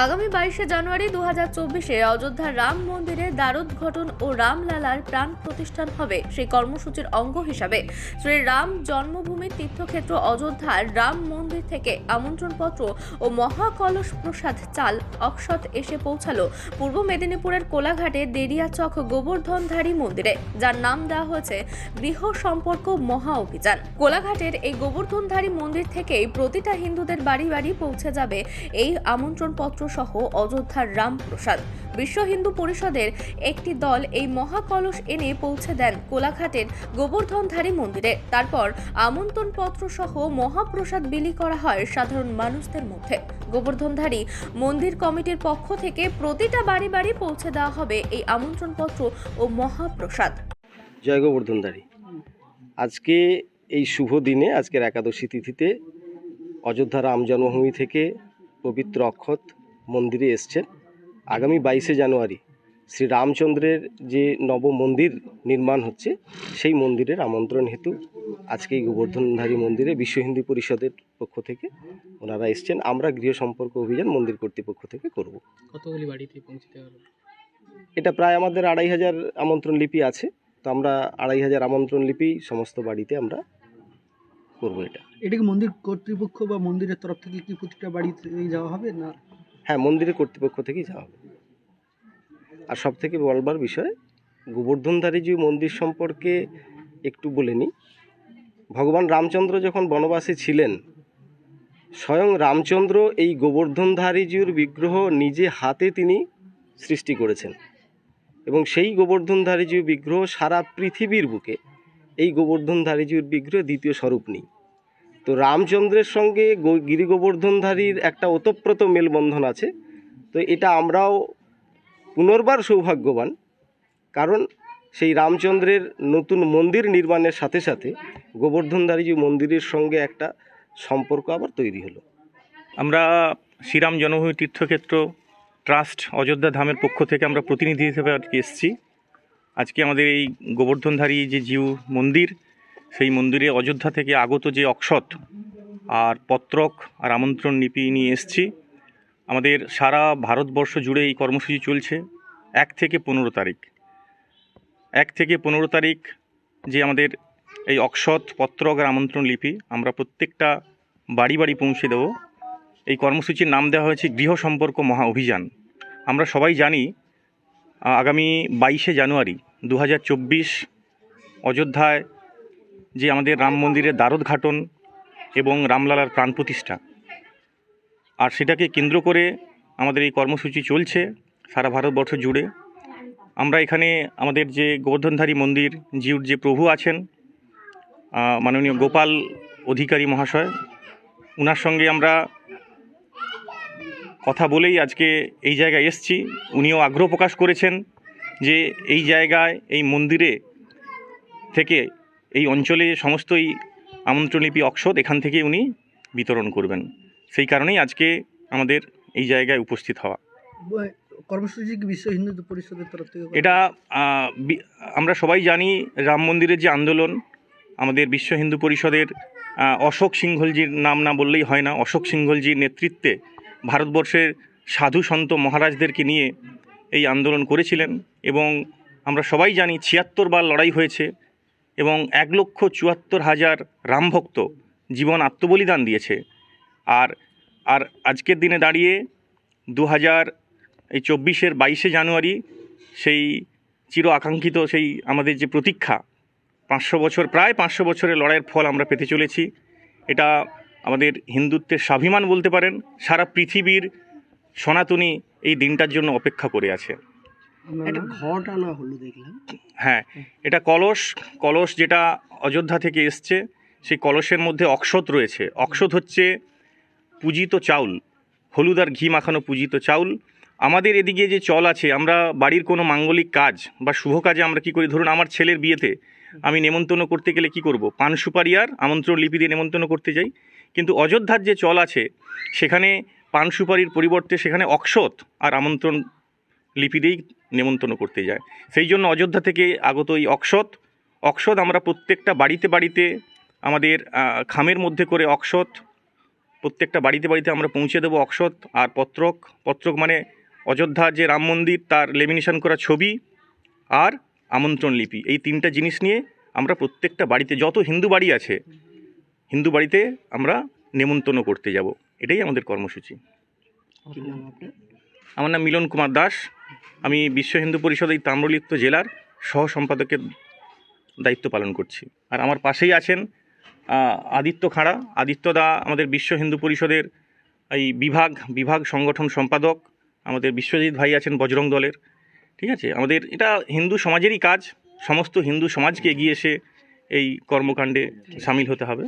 আগামী বাইশে জানুয়ারি দু হাজার চব্বিশে অযোধ্যার রাম মন্দিরে দ্বারোদ্ঘটন ও রামলালার প্রাণ প্রতিষ্ঠান হবে। সেই কর্মসূচির অঙ্গ হিসাবে শ্রী রাম জন্মভূমি তীর্থক্ষেত্র অযোধ্যার রাম মন্দির থেকে আমন্ত্রণপত্র ও মহাকলস প্রসাদ চাল অক্ষত এসে পৌঁছালো পূর্ব মেদিনীপুরের কোলাঘাটে দেরিয়াচক গোবর্ধনধারী মন্দিরে, যার নাম দেওয়া হয়েছে গৃহ সম্পর্ক মহা অভিযান। কোলাঘাটের এই গোবর্ধনধারী মন্দির থেকেই প্রতিটা হিন্দুদের বাড়ি বাড়ি পৌঁছে যাবে এই আমন্ত্রণপত্র সহ অযোধ্যার রামপ্রসাদ। বিশ্ব হিন্দু পরিষদের একটি দল এই মহাকলস এনে পৌঁছে দেন কোলাঘাটের গোবর্ধনধারী মন্দিরে। তারপর আমন্ত্রণপত্র সহ মহাপ্রসাদ বিলি করা হয় সাধারণ মানুষদের মধ্যে। গোবর্ধনধারী মন্দির কমিটির পক্ষ থেকে প্রতিটা বাড়ি বাড়ি পৌঁছে দেওয়া হবে এই আমন্ত্রণপত্র ও মহাপ্রসাদ। জয় গোবর্ধনধারী। আজকে এই শুভ দিনে, আজকের একাদশী তিথিতে অযোধ্যা রাম জন্মভূমি থেকে পবিত্র অক্ষত মন্দিরে এসছেন। আগামী বাইশে জানুয়ারি শ্রী রামচন্দ্রের যে নব মন্দির নির্মাণ হচ্ছে সেই মন্দিরের আমন্ত্রণ হেতু আজকে এই গোবর্ধনধারী মন্দিরে বিশ্ব হিন্দু পরিষদের পক্ষ থেকে ওনারা এসছেন। আমরা গৃহ সম্পর্ক অভিযান মন্দির কর্তৃপক্ষ থেকে করব। কতগুলি বাড়িতে পৌঁছতে পারবে এটা প্রায় আমাদের আড়াই হাজার আমন্ত্রণ লিপি আছে। তো আমরা আড়াই হাজার আমন্ত্রণ লিপি সমস্ত বাড়িতে আমরা করব এটা। এটা কি মন্দির কর্তৃপক্ষ বা মন্দিরের তরফ থেকে কি প্রতিটা বাড়িতে যাওয়া হবে না? হ্যাঁ মন্দিরের কর্তৃপক্ষ থেকেই যাওয়া হবে। আর সব থেকে বলবার বিষয়, গোবর্ধনধারী যে মন্দির সম্পর্কে একটু বলে নিই। ভগবান রামচন্দ্র যখন বনবাসে ছিলেন, স্বয়ং রামচন্দ্র এই গোবর্ধনধারীজির বিগ্রহ নিজে হাতে তিনি সৃষ্টি করেছেন। এবং সেই গোবর্ধনধারীজির বিগ্রহ সারা পৃথিবীর বুকে, এই গোবর্ধনধারীজির বিগ্রহ দ্বিতীয় স্বরূপ নেই। তো রামচন্দ্রের সঙ্গে গো- গিরি গোবর্ধনধারীর একটা ওতপ্রোত মেলবন্ধন আছে। তো এটা আমরাও পুনর্বার সৌভাগ্যবান, কারণ সেই রামচন্দ্রের নতুন মন্দির নির্মাণের সাথে সাথে গোবর্ধনধারী গোবর্ধনধারীজি মন্দিরের সঙ্গে একটা সম্পর্ক আবার তৈরি হলো। আমরা শ্রীরাম জন্মভূমি তীর্থক্ষেত্র ট্রাস্ট অযোধ্যা ধামের পক্ষ থেকে আমরা প্রতিনিধি হিসেবে আজকে এসেছি। আজকে আমাদের এই গোবর্ধনধারী যে জিউ মন্দির সেই মন্দিরে অযোধ্যা থেকে আগত যে অক্ষত আর পত্রক আর আমন্ত্রণ লিপি নিয়ে এসেছি। আমাদের সারা ভারতবর্ষ জুড়ে এই কর্মসূচি চলছে এক থেকে পনেরো তারিখ। এক থেকে পনেরো তারিখ যে আমাদের এই অক্ষত, পত্রক আর আমন্ত্রণ লিপি আমরা প্রত্যেকটা বাড়ি বাড়ি পৌঁছে দেবো। এই কর্মসূচির নাম দেওয়া হয়েছে গৃহ সম্পর্ক মহা অভিযান। আমরা সবাই জানি আগামী বাইশে জানুয়ারি দু হাজার চব্বিশ অযোধ্যায় যে আমাদের রাম মন্দিরের দ্বারোদ্ঘাটন এবং রামলালার প্রাণ প্রতিষ্ঠা। আর সেটাকে কেন্দ্র করে আমাদের এই কর্মসূচি চলছে সারা ভারতবর্ষ জুড়ে। আমরা এখানে আমাদের যে গোবর্ধনধারী মন্দির, জিউর যে প্রভু আছেন মাননীয় গোপাল অধিকারী মহাশয় ওনার সঙ্গে আমরা কথা বলেই আজকে এই জায়গায় এসছি। উনিও আগ্রহ প্রকাশ করেছেন যে এই জায়গায়, এই মন্দিরে থেকে এই অঞ্চলে সমস্তই আমন্ত্রণলিপি অক্ষত এখান থেকে উনি বিতরণ করবেন। সেই কারণেই আজকে আমাদের এই জায়গায় উপস্থিত হওয়া। কর্মসূচি বিশ্ব হিন্দু পরিষদের তরফ থেকে এটা আমরা সবাই জানি রাম মন্দিরের যে আন্দোলন আমাদের বিশ্ব হিন্দু পরিষদের অশোক সিংহলজির নাম না বললেই হয় না অশোক সিংহলজির নেতৃত্বে ভারতবর্ষের সাধু সন্ত মহারাজদেরকে নিয়ে এই আন্দোলন করেছিলেন এবং আমরা সবাই জানি ছিয়াত্তর বার লড়াই হয়েছে। এবং এক লক্ষ চুয়াত্তর হাজার রামভক্ত জীবন আত্মবলিদান দিয়েছে। আর আর আজকের দিনে দাঁড়িয়ে দু হাজার এই চব্বিশের বাইশে জানুয়ারি সেই চির আকাঙ্ক্ষিত সেই আমাদের যে প্রতীক্ষা, পাঁচশো বছর, প্রায় পাঁচশো বছরের লড়াইয়ের ফল আমরা পেতে চলেছি। এটা আমাদের হিন্দুত্বের স্বাভিমান বলতে পারেন। সারা পৃথিবীর সনাতনী এই দিনটার জন্য অপেক্ষা করে আছে। একটা ঘট আনা হলো দেখলাম। হ্যাঁ এটা কলস। কলস যেটা অযোধ্যা থেকে এসছে সেই কলসের মধ্যে অক্ষত রয়েছে। অক্ষত হচ্ছে পূজিত চাউল। হলুদ আর ঘি মাখানো পূজিত চাউল। আমাদের এদিকে যে চল আছে আমরা বাড়ির কোনো মাঙ্গলিক কাজ বা শুভ কাজে আমরা কি করি? ধরুন আমার ছেলের বিয়েতে আমি নেমন্তন্ন করতে গেলে কি করব? পান সুপারি আর আমন্ত্রণ লিপি দিয়ে নেমন্তন্ন করতে যাই। কিন্তু অযোধ্যার যে চল আছে সেখানে পান সুপারির পরিবর্তে সেখানে অক্ষত আর আমন্ত্রণ লিপি দিয়েই নেমন্তন্ন করতে যায়। সেই জন্য অযোধ্যা থেকে আগত এই অক্ষত। অক্ষত আমরা প্রত্যেকটা বাড়িতে বাড়িতে আমাদের খামের মধ্যে করে অক্ষত, প্রত্যেকটা বাড়িতে বাড়িতে আমরা পৌঁছে দেবো অক্ষত আর পত্রক। পত্রক মানে অযোধ্যা যে রাম মন্দির, তার লেমিনেশন করা ছবি আর আমন্ত্রণ লিপি। এই তিনটা জিনিস নিয়ে আমরা প্রত্যেকটা বাড়িতে, যত হিন্দু বাড়ি আছে, হিন্দু বাড়িতে আমরা নেমন্তন্ন করতে যাব। এটাই আমাদের কর্মসূচি। আমার নাম মিলন কুমার দাস। আমি বিশ্ব হিন্দু পরিষদ এই তাম্রলিপ্ত জেলার সহ সম্পাদকের দায়িত্ব পালন করছি। আর আমার পাশেই আছেন আদিত্য খাঁড়া। আদিত্য দা আমাদের বিশ্ব হিন্দু পরিষদের এই বিভাগ বিভাগ সংগঠন সম্পাদক। আমাদের বিশ্বজিৎ ভাই আছেন বজরং দলের। ঠিক আছে? আমাদের এটা হিন্দু সমাজেরই কাজ। সমস্ত হিন্দু সমাজকে এগিয়ে এসে এই কর্মকাণ্ডে সামিল হতে হবে।